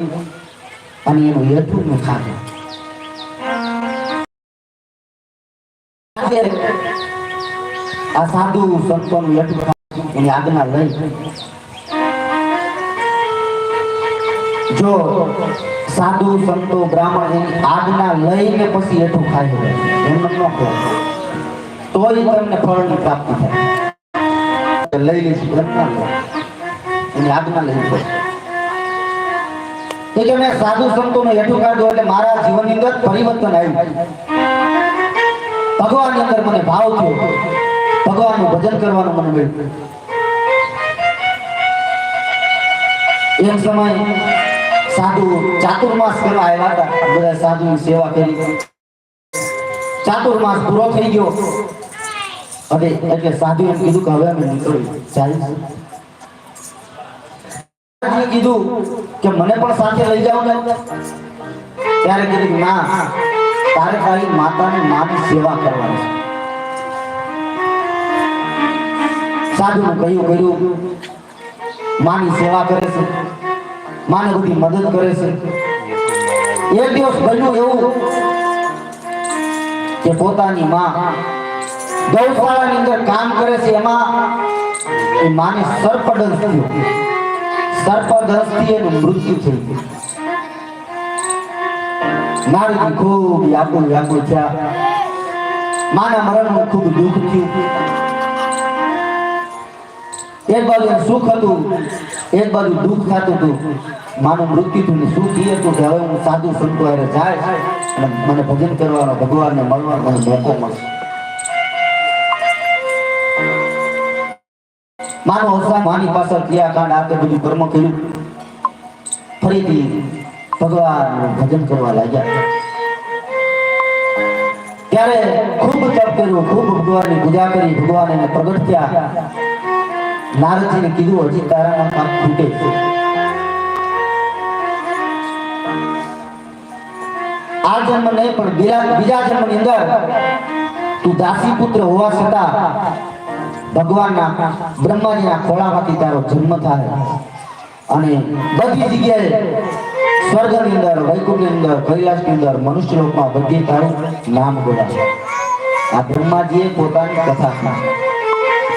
અને એનું મેં ખાધું આ સાધુ સંતોનું ખાધું એની આજ્ઞા લઈ જો સાધુ સંતો બ્રાહ્મણ એની આજ્ઞા લઈને પછી હેઠું છે. એમ ન કહો તોય તમને ફળની પ્રાપ્તિ થાય લઈ લઈશું એમ. એની આજ્ઞા લેવી પડે કે મેં સાધુ સંતોનું હેઠું કાઢ્યું એટલે મારા જીવનની અંદર પરિવર્તન આવ્યું. ભગવાનની અંદર મને ભાવ થયો. ભગવાનનું ભજન કરવાનું મને મળ્યું. એક સમય સાધુ ચાતુર્માસ કરવા આવ્યા હતા. બધા સાધુ સેવા કરી. ચાતુર્માસ પૂરો થઈ ગયો. હવે એટલે સાધુ એમ કીધું કે હવે અમે નીકળી મહારાજે કીધું કે મને પણ સાથે લઈ જાઓ ને. ત્યારે કીધું ના, તારે તારી માતાની માની સેવા કરવાની સાધુ કહ્યું, કર્યું, માની સેવા કરે છે. માને બધી મદદ કરે છે. એક દિવસ બન્યું એવું કે પોતાની માં ગૌશાળાની અંદર કામ કરે છે. એમાં એ માને સર્પદંશ થયો. સર્પદંશથી એનું મૃત્યુ થઈ ગયું નારદ ખૂબ વ્યાકુળ વ્યાકુળ થયા. માના મરણનું ખૂબ દુઃખ થયું. એક બાજુ સુખ હતું, એક બાજુ દુઃખ થતું હતું. માનું મૃત્યુ થયું સુખ એ હતું કે હવે હું સાધુ સંતો જાય અને મને ભજન કરવાનો, ભગવાનને મળવાનો મને મોકો મળશે. માનો અવસાન માની પાછળ ક્રિયાકાંડ આ તે બધું કર્મ કર્યું. ફરીથી ભગવાન ભજન કરવા લાગ્યા ત્યારે ખૂબ તપ કર્યું, ખૂબ ભગવાનની પૂજા કરી, ભગવાન એને પ્રગટ થયા. નારદજીને કીધું, હજી તારામાં કામ ખૂટે આ જન્મ નહીં, પણ બીજા બીજા જન્મની અંદર તું દાસી પુત્ર હોવા છતાં ભગવાનના બ્રહ્માજીના ખોળામાંથી તારો જન્મ થાય અને બધી જગ્યાએ સ્વર્ગની અંદર, વૈકુંઠની અંદર, કૈલાસની અંદર મનુષ્ય લોકમાં બધી તારું નામ બોલાશે આ બ્રહ્માજીએ પોતાની કથા.